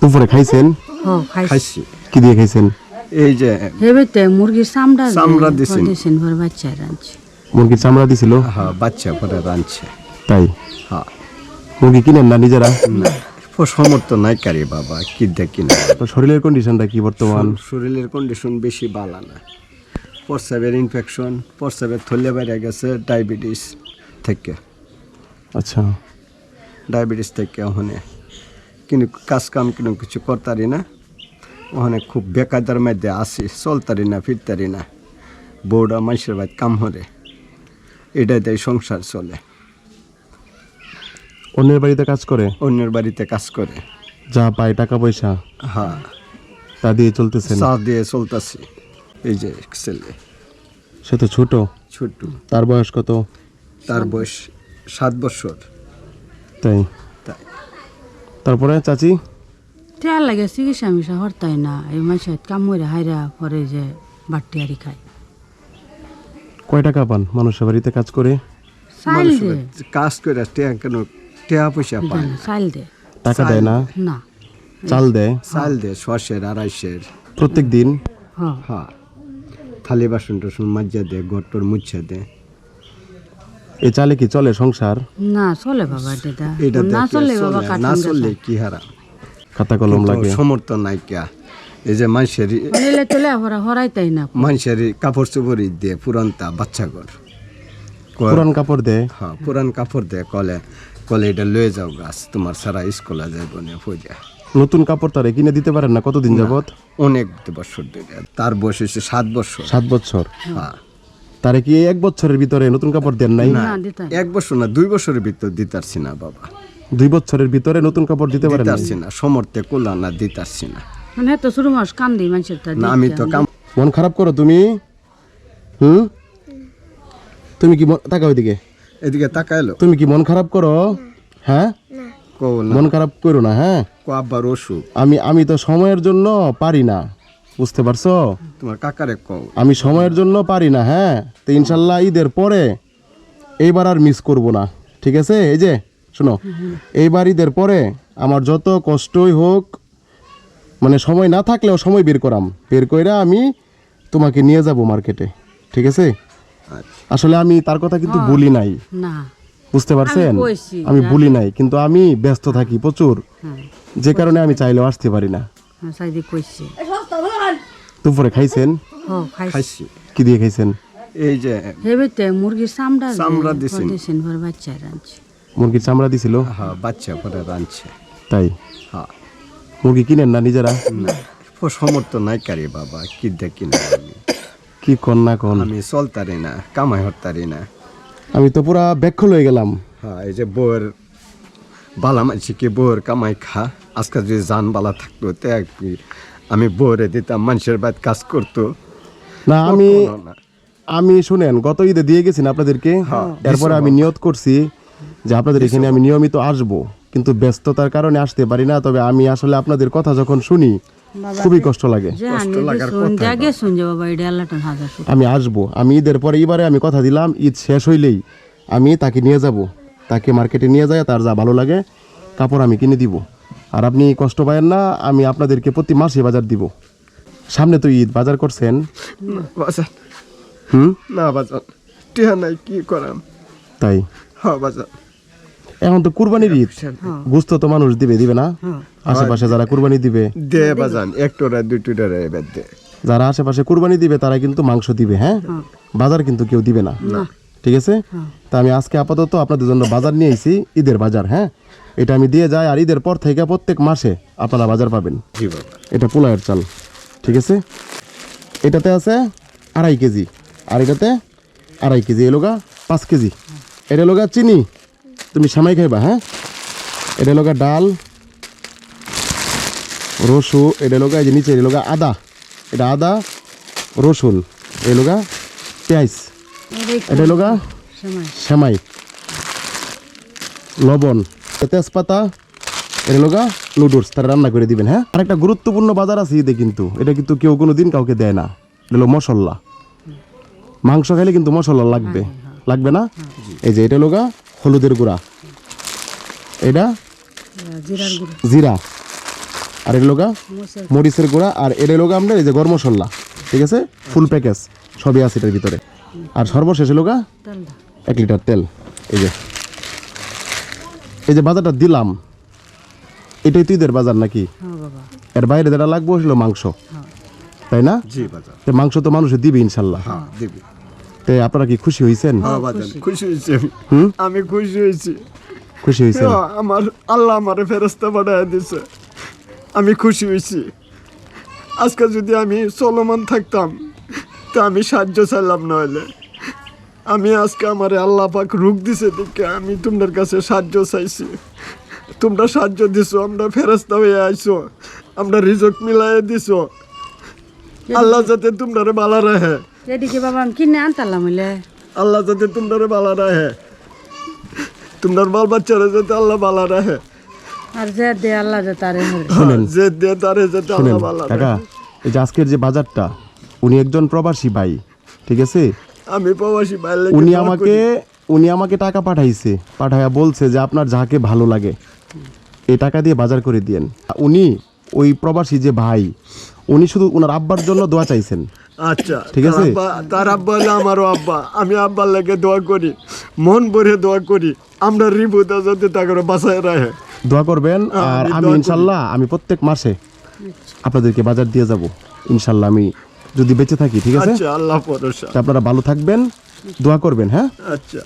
দুপুরে খাইছেন? হ খাইছি। খাইছি। কি দিয়ে খাইছেন? এই যে হেবেতে মুরগির চামড়া চামড়া দিছেন। দিছেন পর বাচ্চা রাঁধছি। মুরগির চামড়া দিছিল? হ্যাঁ বাচ্চা করে রাঁধছে। তাই? হ্যাঁ। মুরগি কিনেন না নিজেরা? না সমর্থ নাই কারি বাবা কি দেখি না তো শরীরের কন্ডিশনটা কি বর্তমান? শরীরের কন্ডিশন বেশি ভালো না। প্রস্রাবের ইনফেকশন প্রস্রাবের থলে বাইরে গেছে ডায়াবেটিস থেকে। আচ্ছা। ডায়াবেটিস থেকে ওখানে। কিন্তু কাজ কাম কিন্তু কিছু করতারি না। ওখানে খুব বেকায়দার মধ্যে আসি চলতারি না ফিরতারি না। বউটা মানুষের বাড়ি কাম হরে এটাতে সংসার চলে। অন্যের বাড়িতে কাজ করে? অন্যের বাড়িতে কাজ করে। যা পায় টাকা পয়সা? হ্যাঁ। তা দিয়ে চলতেছে চা দিয়ে চলতেছি। এই যে ছেলে। সে তো ছোট। ছোট্ট। তার বয়স কত? তার বয়স সাত বছর। তাই তাই? তারপরে চাচি? তেল লাগে চিকিৎসা মিশা হরতাই না। এই মাসে কাম হাইরা পরে যে বাট্টি আরি খায়। কয় টাকা পান? মানুষের বাড়িতে কাজ করে? দে। কাজ করে টেয়া কেন? টেয়া পয়সা পায় না। চাইল দে। টাকা দেয় না? না। চাল দেয় চাল দে শসের আড়াইশের। প্রত্যেক দিন? হ হ্যাঁ। থালি বাসন টাসন মাজ্জা দে গট্টর মুচ্ছা দে। এই চালে কি চলে সংসার? না চলে বাবা এটা। না চলে বাবা চলে, না চললে কি হারা? খাতা কলম লাগে। সমর্থ নাই কিয়া এই যে মানুষের চলে হরা হরাইতাই না। মানুষের কাপড় চোপড় দিয়ে পুরানটা বাচ্চা ঘর। পুরান কাপড় দেয় হ্যাঁ পুরান কাপড় দে কলে কলে এটা লয়ে যাও গাছ তোমার সারা স্কুলে যাইব না ফৌজা নতুন কাপড় তারে কিনে দিতে পারেন না কতদিন যাবত অনেক বছর ধরে। তার বয়স হচ্ছে সাত বছর। সাত বছর। হ্যাঁ। তারে কি এক বছরের ভিতরে নতুন কাপড় দেন নাই? না এক বছর না দুই বছরের ভিতর দিতারছি না বাবা। দুই বছরের ভিতরে নতুন কাপড় দিতে পারেন? দিতারছি না সমর্থে কোলা না দিতারছি না। মানে এত শুরু মাস কান দিই মানুষের তা না আমি তো কাম মন খারাপ করো তুমি। হুম? তুমি কি মন- তাকাও এদিকে। এদিকে তাকাইলো তুমি কি মন খারাপ করো? হ্যাঁ? মন খারাপ করো না হ্যাঁ? কো আব্বার অসুখ। আমি আমি তো সময়ের জন্য পারি না। বুঝতে পারছ? তোমার কাকারে কও। আমি সময়ের জন্য পারি না হ্যাঁ? তো ইনশাল্লাহ ঈদের পরে এইবার আর মিস করব না ঠিক আছে? এই যে শোনো এইবার ঈদের পরে আমার যত কষ্টই হোক মানে সময় না থাকলেও সময় বের করাম। বের কইরা আমি তোমাকে নিয়ে যাব মার্কেটে ঠিক আছে? আচ্ছা। আসলে আমি তার কথা কিন্তু বলি নাই। না। বুঝতে পারছেন? আমি বলি নাই কিন্তু আমি ব্যস্ত থাকি প্রচুর। হ্যাঁ। যে কারণে আমি চাইলেও আসতে পারি না। হ্যাঁ দুপুরে খাইছেন? খাইছি। খাইছি। কি দিয়ে খাইছেন? এই যে হেবেতে মুরগির চামড়া চামড়া দিছেন। দিছেন পর বাচ্চা রাঁধছি। মুরগির চামড়া দিছিল? হ্যাঁ বাচ্চা করে রাঁধছে। তাই? হ্যাঁ। মুরগি কিনেন না নিজেরা? না সমর্থ নাই কারি বাবা কি দেখি না আমি? কি কন না কন? আমি চলতারি না কামাই হরতারি না। আমি তো পুরা ব্যাখ্য হয়ে গেলাম। হ্যাঁ এই যে বউয়ের বালা মানছি কি বউয়ের কামাই খা। আজকে যদি জান বালা থাকতো তো আমি বউরে দিতাম মানুষের বাদ কাজ করতো। না আমি আমি শুনেন গত ঈদে দিয়ে গেছি না আপনাদেরকে? এরপরে আমি নিয়ত করছি যে আপনাদের এখানে আমি নিয়মিত আসব। কিন্তু ব্যস্ততার কারণে আসতে পারি না তবে আমি আসলে আপনাদের কথা যখন শুনি খুবই কষ্ট লাগে। আমি আসব। আমি ঈদের পরে এবারে আমি কথা দিলাম ঈদ শেষ হইলেই আমি তাকে নিয়ে যাব। তাকে মার্কেটে নিয়ে যায় তার যা ভালো লাগে কাপড় আমি কিনে দিব। আর আপনি কষ্ট পায়েন না আমি আপনাদেরকে প্রতি মাসে বাজার দিব। সামনে তো ঈদ বাজার করছেন? বাজান হুম? না বাজান টিহা নাই কি করাম? তাই? হ্যাঁ বাজান এখন তো কুরবানির ঈদ। বুঝতো তো মানুষ দিবে দিবে না? আশেপাশে যারা কুরবানি দিবে। দে বাজান একটোরা দুইটোরা এবার দে। যারা আশেপাশে কুরবানি দিবে তারা কিন্তু মাংস দিবে হ্যাঁ? বাজার কিন্তু কেউ দিবে না। ঠিক আছে? তা আমি আজকে আপাতত আপনাদের জন্য বাজার নিয়ে আইছি ঈদের বাজার হ্যাঁ? এটা আমি দিয়ে যাই আর ঈদের পর থেকে প্রত্যেক মাসে আপনারা বাজার পাবেন। জি বাবা এটা পোলায়ের চাল ঠিক আছে? এটাতে আছে আড়াই কেজি আর এটাতে আড়াই কেজি। এলোগা পাঁচ কেজি। এটা লোগা চিনি তুমি সামাই খাইবা হ্যাঁ? এটা লোগা ডাল রসু এটা লোগা এই যে নিচে এটা লোগা আদা। এটা আদা রসুন এই লোগা পেঁয়াজ। এটা লোগা সময় সেমাই। লবণ। তেজপাতা এটা লোগা নুডলস তারা রান্না করে দিবেন হ্যাঁ? আর একটা গুরুত্বপূর্ণ বাজার আছে ঈদে কিন্তু এটা কিন্তু কেউ কোনো দিন কাউকে দেয় না। এটা হলো মশলা। মাংস খাইলে কিন্তু মশলা লাগবে। লাগবে না? এই যে এটা লোগা হলুদের গুঁড়া। এটা জিরা। আর এর লোগা মরিচের গুঁড়া। আর এর লোগা আমরা এই যে গরম মশলা ঠিক আছে? ফুল প্যাকেজ সবই আছে এটার ভিতরে। আর সর্বশেষে লোগা এক লিটার তেল। এই যে এই যে বাজারটা দিলাম এটাই তুইদের বাজার নাকি? হ্যাঁ এর বাইরে যেটা লাগবে হলো মাংস। তাই না? জি বাজার। তো মাংস তো মানুষে দিবে ইনশাল্লাহ। হ্যাঁ দিবি। তো আপনারা কি খুশি হয়েছেন হ্যাঁ বাজার খুশি। হয়েছি আমি। খুশি হয়েছি খুশি হয়েছেন হ্যাঁ, আমার আল্লাহ আমার ফেরস্তা বাড়ায় দিছে। আমি খুশি হয়েছি আজকে যদি আমি চলমান থাকতাম তো আমি সাহায্য চাইলাম নইলে। আমি আজকে আমার আল্লাহ পাক রূপ দিছে দেখে আমি তোমাদের কাছে সাহায্য চাইছি। তোমরা সাহায্য দিছো আমরা ফেরস্তা হয়ে আইছো আমরা রিজক মিলাই দিছো। আল্লাহ যাতে তোমরা বালা রাখে। এদিকে বাবা আমি কিনে আনতালাম হইলে। আল্লাহ যাতে তোমরা বালা রাখে। তোমরার বাল বাচ্চারা যাতে আল্লাহ বালা রাখে। আর যে দে আল্লাহ যে তারে হরে শুনেন। যে দিয়ে তারে যাতে আল্লাহ বালা রাখে। এই যে আজকের যে বাজারটা উনি একজন প্রবাসী ভাই ঠিক আছে? আমি প্রবাসী বাইরে উনি আমাকে উনি আমাকে টাকা পাঠাইছে পাঠাইয়া বলছে যে আপনার যাকে ভালো লাগে এই টাকা দিয়ে বাজার করে দিয়েন। উনি ওই প্রবাসী যে ভাই উনি শুধু ওনার আব্বার জন্য দোয়া চাইছেন। আচ্ছা ঠিক আছে? তার আব্বা- হলো আমারও আব্বা। আমি আব্বার লাগে দোয়া করি মন ভরে দোয়া করি। আমরা রিবুদা যাতে তাকে বাসায় রাখে। দোয়া করবেন হ্যাঁ, আর আমি করি। ইনশাল্লাহ আমি প্রত্যেক মাসে আপনাদেরকে বাজার দিয়ে যাব। ইনশাল্লাহ আমি যদি বেঁচে থাকি ঠিক আছে? আচ্ছা আল্লাহ ভরসা। আপনারা ভালো থাকবেন দোয়া করবেন হ্যাঁ? আচ্ছা।